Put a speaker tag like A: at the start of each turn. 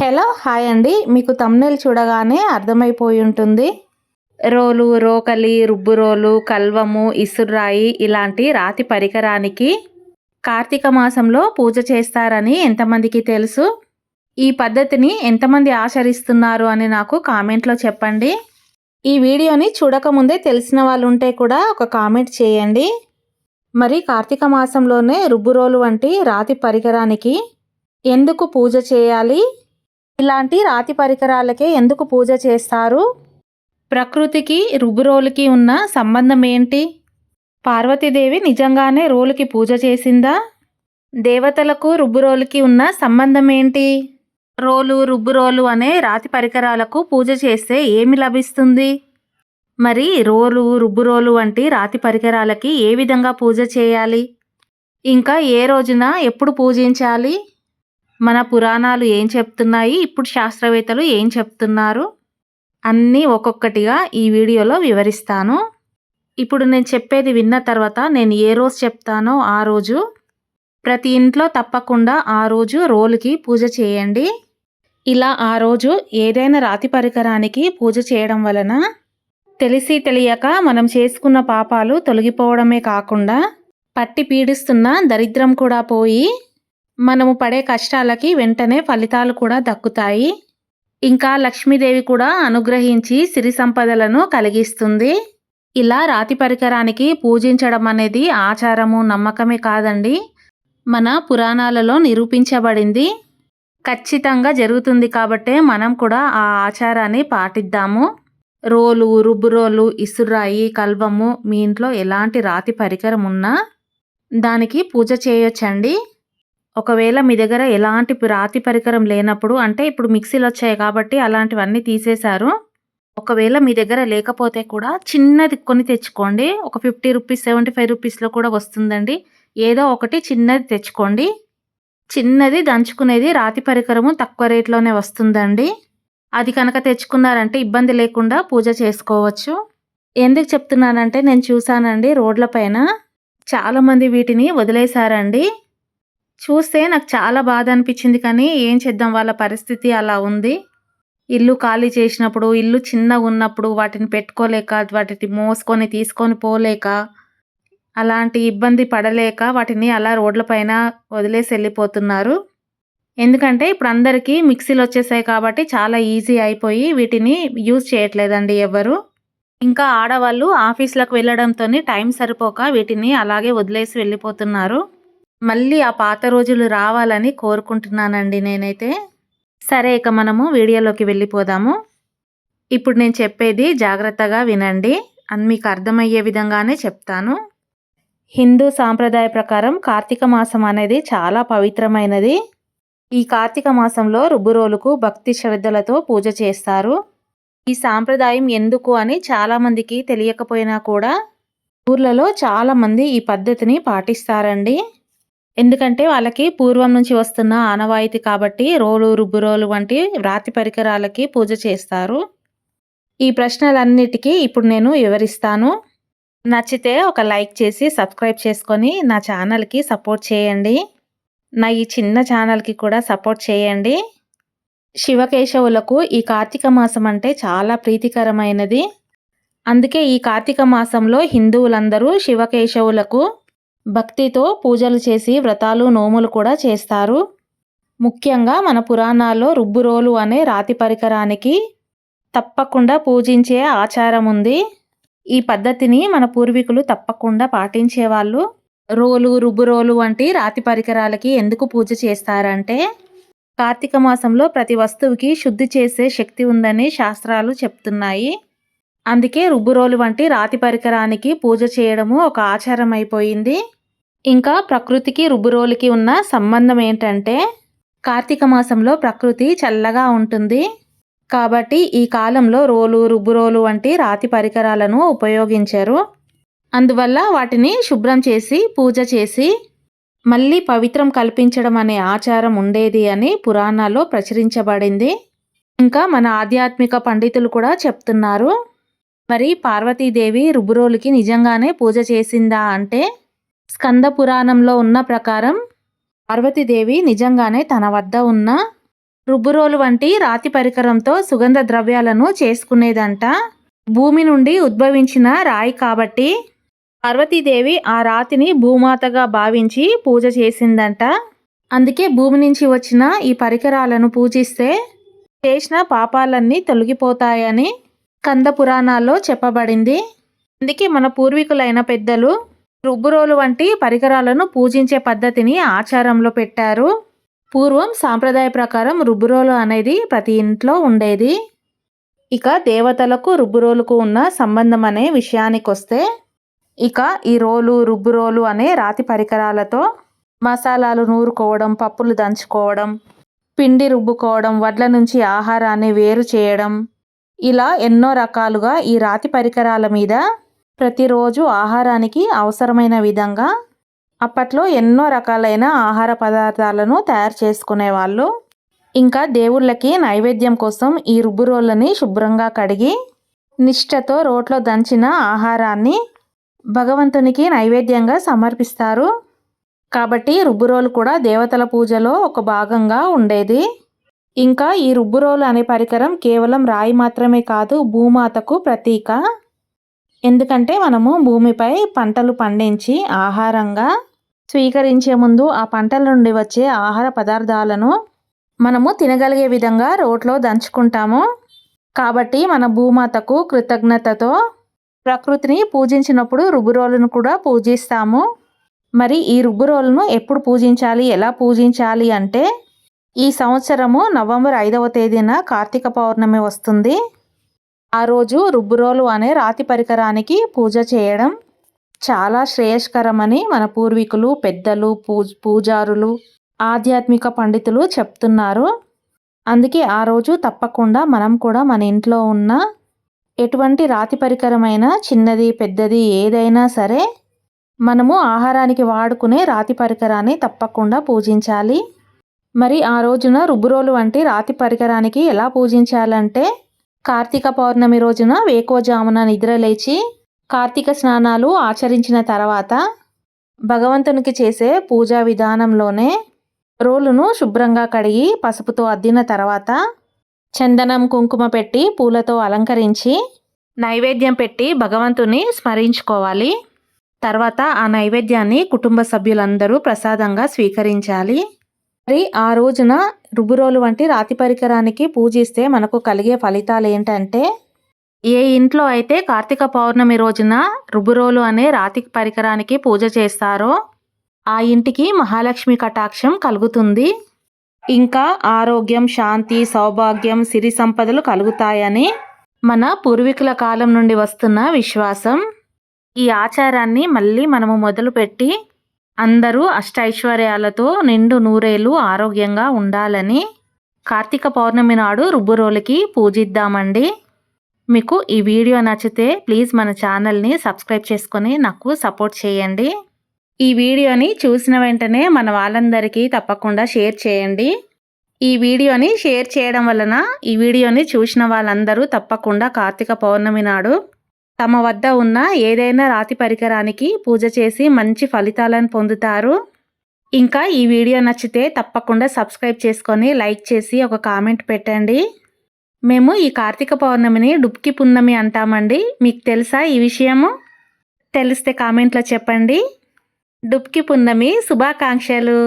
A: Hello hi అండి. మీకు thumbnail చూడగానే అర్థమైపోయి ఉంటుంది. రోలు రోకలి రుబ్బు రోలు కల్వము ఇసురాయి ఇలాంటి రాతి పరికరానికి కార్తీక మాసంలో పూజ చేస్తారని ఎంతమందికి తెలుసు? ఈ పద్ధతిని ఎంతమంది ఆచరిస్తున్నారు అని నాకు కామెంట్లో చెప్పండి. ఈ వీడియోని చూడకముందే తెలిసిన వాళ్ళు ఉంటే కూడా ఒక కామెంట్ చేయండి. మరి కార్తీక మాసంలోనే రుబ్బురోలు వంటి రాతి పరికరానికి ఎందుకు పూజ చేయాలి? ఇలాంటి రాతి పరికరాలకే ఎందుకు పూజ చేస్తారు? ప్రకృతికి రుబ్బురోలుకి ఉన్న సంబంధం ఏంటి పార్వతీదేవి నిజంగానే రోలుకి పూజ చేసిందా? దేవతలకు రుబ్బురోలుకి ఉన్న సంబంధం ఏంటి రోలు రుబ్బురోలు అనే రాతి పరికరాలకు పూజ చేస్తే ఏమి లభిస్తుంది? మరి రోలు రుబ్బురోలు వంటి రాతి పరికరాలకి ఏ విధంగా పూజ చేయాలి? ఇంకా ఏ రోజున ఎప్పుడు పూజించాలి? మన పురాణాలు ఏం చెప్తున్నాయి? ఇప్పుడు శాస్త్రవేత్తలు ఏం చెప్తున్నారు? అన్నీ ఒక్కొక్కటిగా ఈ వీడియోలో వివరిస్తాను. ఇప్పుడు నేను చెప్పేది విన్న తర్వాత నేను ఏ రోజు చెప్తానో ఆ రోజు. ప్రతి ఇంట్లో తప్పకుండా ఆ రోజు రోలుకి పూజ చేయండి. ఇలా ఆ రోజు ఏదైనా రాతి పరికరానికి పూజ చేయడం వలన తెలిసి తెలియక మనం చేసుకున్న పాపాలు తొలగిపోవడమే కాకుండా పట్టి పీడిస్తున్న దరిద్రం కూడా పోయి మనము పడే కష్టాలకి వెంటనే ఫలితాలు కూడా దక్కుతాయి. ఇంకా లక్ష్మీదేవి కూడా అనుగ్రహించి సిరి సంపదలను కలిగిస్తుంది. ఇలా రాతి పరికరానికి పూజించడం అనేది ఆచారము నమ్మకమే కాదండి. మన పురాణాలలో నిరూపించబడింది. ఖచ్చితంగా జరుగుతుంది కాబట్టే మనం కూడా ఆ ఆచారాన్ని పాటిద్దాము. రోలు రుబ్బురోలు ఇసురాయి కల్వము మీ ఇంట్లో ఎలాంటి రాతి పరికరం ఉన్నా దానికి పూజ చేయొచ్చండి. ఒకవేళ మీ దగ్గర ఎలాంటి రాతి పరికరం లేనప్పుడు అంటే ఇప్పుడు మిక్సీలు వచ్చాయి కాబట్టి అలాంటివన్నీ తీసేశారు. ఒకవేళ మీ దగ్గర లేకపోతే కూడా చిన్నది కొని తెచ్చుకోండి. ఒక ఫిఫ్టీ రూపీస్ సెవెంటీ ఫైవ్ రూపీస్లో కూడా వస్తుందండి. ఏదో ఒకటి చిన్నది తెచ్చుకోండి. చిన్నది దంచుకునేది రాతి పరికరము తక్కువ రేట్లోనే వస్తుందండి. అది కనుక తెచ్చుకున్నారంటే ఇబ్బంది లేకుండా పూజ చేసుకోవచ్చు. ఎందుకు చెప్తున్నానంటే నేను చూశానండి రోడ్ల పైన. చాలామంది వీటిని వదిలేశారండి. చూస్తే నాకు చాలా బాధ అనిపించింది కానీ ఏం చేద్దాం? వాళ్ళ పరిస్థితి అలా ఉంది. ఇల్లు ఖాళీ చేసినప్పుడు ఇల్లు చిన్నగా ఉన్నప్పుడు వాటిని పెట్టుకోలేక వాటిని మోసుకొని తీసుకొని పోలేక అలాంటి ఇబ్బంది పడలేక వాటిని అలా రోడ్లపైన వదిలేసి వెళ్ళిపోతున్నారు. ఎందుకంటే ఇప్పుడు అందరికీ మిక్సీలు వచ్చేసాయి కాబట్టి చాలా ఈజీ అయిపోయి వీటిని యూజ్ చేయట్లేదండి ఎవరు. ఇంకా ఆడవాళ్ళు ఆఫీస్లకు వెళ్ళడంతో టైం సరిపోక వీటిని అలాగే వదిలేసి వెళ్ళిపోతున్నారు. మళ్ళీ ఆ పాత రోజులు రావాలని కోరుకుంటున్నానండి నేనైతే. సరే ఇక మనము వీడియోలోకి వెళ్ళిపోదాము. ఇప్పుడు నేను చెప్పేది జాగ్రత్తగా వినండి. అని మీకు అర్థమయ్యే విధంగానే చెప్తాను. హిందూ సాంప్రదాయ ప్రకారం కార్తీక మాసం అనేది చాలా పవిత్రమైనది. ఈ కార్తీక మాసంలో రుబ్బురోలుకు భక్తి శ్రద్ధలతో పూజ చేస్తారు. ఈ సాంప్రదాయం ఎందుకు అని చాలామందికి తెలియకపోయినా కూడా ఊర్లలో చాలామంది ఈ పద్ధతిని పాటిస్తారండి. ఎందుకంటే వాళ్ళకి పూర్వం నుంచి వస్తున్న ఆనవాయితీ కాబట్టి రోలు రుబ్బురోలు వంటి వ్రాతి పరికరాలకి పూజ చేస్తారు. ఈ ప్రశ్నలన్నిటికీ ఇప్పుడు నేను వివరిస్తాను. నచ్చితే ఒక లైక్ చేసి సబ్స్క్రైబ్ చేసుకొని నా ఛానల్కి సపోర్ట్ చేయండి. నా ఈ చిన్న ఛానల్కి కూడా సపోర్ట్ చేయండి. శివకేశవులకు ఈ కార్తీక మాసం అంటే చాలా ప్రీతికరమైనది. అందుకే ఈ కార్తీక మాసంలో హిందువులందరూ శివకేశవులకు భక్తితో పూజలు చేసి వ్రతాలు నోములు కూడా చేస్తారు. ముఖ్యంగా మన పురాణాల్లో రుబ్బురోలు అనే రాతి పరికరానికి తప్పకుండా పూజించే ఆచారం ఉంది. ఈ పద్ధతిని మన పూర్వీకులు తప్పకుండా పాటించేవాళ్ళు. రోలు రుబ్బురోలు వంటి రాతి పరికరాలకి ఎందుకు పూజ చేస్తారంటే కార్తీక మాసంలో ప్రతి వస్తువుకి శుద్ధి చేసే శక్తి ఉందని శాస్త్రాలు చెప్తున్నాయి. అందుకే రుబ్బురోలు వంటి రాతి పరికరానికి పూజ చేయడము ఒక ఆచారం అయిపోయింది ఇంకా ప్రకృతికి రుబ్బురోలికి ఉన్న సంబంధం ఏంటంటే కార్తీక మాసంలో ప్రకృతి చల్లగా ఉంటుంది. కాబట్టి ఈ కాలంలో రోలు రుబ్బురోలు వంటి రాతి పరికరాలను ఉపయోగించారు. అందువల్ల వాటిని శుభ్రం చేసి పూజ చేసి మళ్ళీ పవిత్రం కల్పించడం అనే ఆచారం ఉండేది అని పురాణాల్లో ప్రచురించబడింది. ఇంకా మన ఆధ్యాత్మిక పండితులు కూడా చెప్తున్నారు. మరి పార్వతీదేవి రుబ్బురోలుకి నిజంగానే పూజ చేసిందా అంటే స్కంద పురాణంలో ఉన్న ప్రకారం పార్వతీదేవి నిజంగానే తన వద్ద ఉన్న రుబ్బురోలు వంటి రాతి పరికరంతో సుగంధ ద్రవ్యాలను చేసుకునేదంట. భూమి నుండి ఉద్భవించిన రాయి కాబట్టి పార్వతీదేవి ఆ రాతిని భూమాతగా భావించి పూజ చేసిందంట. అందుకే భూమి నుంచి వచ్చిన ఈ పరికరాలను పూజిస్తే చేసిన పాపాలన్నీ తొలగిపోతాయని కంద పురాణాల్లో చెప్పబడింది. అందుకే మన పూర్వీకులైన పెద్దలు రుబ్బురోలు వంటి పరికరాలను పూజించే పద్ధతిని ఆచారంలో పెట్టారు. పూర్వం సాంప్రదాయ ప్రకారం రుబ్బురోలు అనేది ప్రతి ఇంట్లో ఉండేది. ఇక దేవతలకు రుబ్బురోలుకు ఉన్న సంబంధం అనే విషయానికి వస్తే ఇక ఈ రోలు రుబ్బురోలు అనే రాతి పరికరాలతో మసాలాలు నూరుకోవడం పప్పులు దంచుకోవడం పిండి రుబ్బుకోవడం వడ్ల నుంచి ఆహారాన్ని వేరు చేయడం ఇలా ఎన్నో రకాలుగా ఈ రాతి పరికరాల మీద ప్రతిరోజు ఆహారానికి అవసరమైన విధంగా అప్పట్లో ఎన్నో రకాలైన ఆహార పదార్థాలను తయారు చేసుకునేవాళ్ళు. ఇంకా దేవుళ్ళకి నైవేద్యం కోసం ఈ రుబ్బురోళ్ళని శుభ్రంగా కడిగి నిష్ఠతో రోట్లో దంచిన ఆహారాన్ని భగవంతునికి నైవేద్యంగా సమర్పిస్తారు. కాబట్టి రుబ్బురోలు కూడా దేవతల పూజలో ఒక భాగంగా ఉండేది. ఇంకా ఈ రుబ్బురోలు అనే పరికరం కేవలం రాయి మాత్రమే కాదు భూమాతకు ప్రతీక. ఎందుకంటే మనము భూమిపై పంటలు పండించి ఆహారంగా స్వీకరించే ముందు ఆ పంటల నుండి వచ్చే ఆహార పదార్థాలను మనము తినగలిగే విధంగా రోట్లో దంచుకుంటాము. కాబట్టి మన భూమాతకు కృతజ్ఞతతో ప్రకృతిని పూజించినప్పుడు రుబ్బురోలను కూడా పూజిస్తాము. మరి ఈ రుబ్బురోలను ఎప్పుడు పూజించాలి? ఎలా పూజించాలి అంటే ఈ సంవత్సరము నవంబర్ ఐదవ తేదీన కార్తీక పౌర్ణమి వస్తుంది. ఆ రోజు రుబ్బురోలు అనే రాతి పరికరానికి పూజ చేయడం చాలా శ్రేయస్కరమని మన పూర్వీకులు పెద్దలు పూజ పూజారులు ఆధ్యాత్మిక పండితులు చెప్తున్నారు. అందుకే ఆ రోజు తప్పకుండా మనం కూడా మన ఇంట్లో ఉన్న ఎటువంటి రాతి పరికరమైన చిన్నది పెద్దది ఏదైనా సరే మనము ఆహారానికి వాడుకునే రాతి పరికరాన్ని తప్పకుండా పూజించాలి. మరి ఆ రోజున రుబ్బురోలు వంటి రాతి పరికరానికి ఎలా పూజించాలంటే కార్తీక పౌర్ణమి రోజున వేకోజామున నిద్రలేచి కార్తీక స్నానాలు ఆచరించిన తర్వాత భగవంతునికి చేసే పూజా విధానంలోనే రోలును శుభ్రంగా కడిగి పసుపుతో అద్దిన తర్వాత చందనం కుంకుమ పెట్టి పూలతో అలంకరించి నైవేద్యం పెట్టి భగవంతుని స్మరించుకోవాలి. తర్వాత ఆ నైవేద్యాన్ని కుటుంబ సభ్యులందరూ ప్రసాదంగా స్వీకరించాలి. మరి ఆ రోజున రుబ్బురోలు వంటి రాతి పరికరానికి పూజిస్తే మనకు కలిగే ఫలితాలు ఏంటంటే ఏ ఇంట్లో అయితే కార్తీక పౌర్ణమి రోజున రుబ్బురోలు అనే రాతి పరికరానికి పూజ చేస్తారో ఆ ఇంటికి మహాలక్ష్మి కటాక్షం కలుగుతుంది. ఇంకా ఆరోగ్యం శాంతి సౌభాగ్యం సిరి సంపదలు కలుగుతాయని మన పూర్వీకుల కాలం నుండి వస్తున్న విశ్వాసం. ఈ ఆచారాన్ని మళ్ళీ మనము మొదలుపెట్టి అందరూ అష్టైశ్వర్యాలతో నిండు నూరేలు ఆరోగ్యంగా ఉండాలని కార్తీక పౌర్ణమి నాడు రుబ్బురోలకి పూజిద్దామండి. మీకు ఈ వీడియో నచ్చితే ప్లీజ్ మన ఛానల్ని సబ్స్క్రైబ్ చేసుకొని నాకు సపోర్ట్ చేయండి. ఈ వీడియోని చూసిన వెంటనే మన వాళ్ళందరికీ తప్పకుండా షేర్ చేయండి. ఈ వీడియోని షేర్ చేయడం వలన ఈ వీడియోని చూసిన వాళ్ళందరూ తప్పకుండా కార్తీక పౌర్ణమి నాడు తమ వద్ద ఉన్న ఏదైనా రాతి పరికరానికి పూజ చేసి మంచి ఫలితాలను పొందుతారు. ఇంకా ఈ వీడియో నచ్చితే తప్పకుండా సబ్స్క్రైబ్ చేసుకొని లైక్ చేసి ఒక కామెంట్ పెట్టండి. మేము ఈ కార్తీక పౌర్ణమిని డుబ్కి పున్నమి అంటామండి. మీకు తెలుసా ఈ విషయము? తెలిస్తే కామెంట్లో చెప్పండి. డుబ్కి పున్నమి శుభాకాంక్షలు.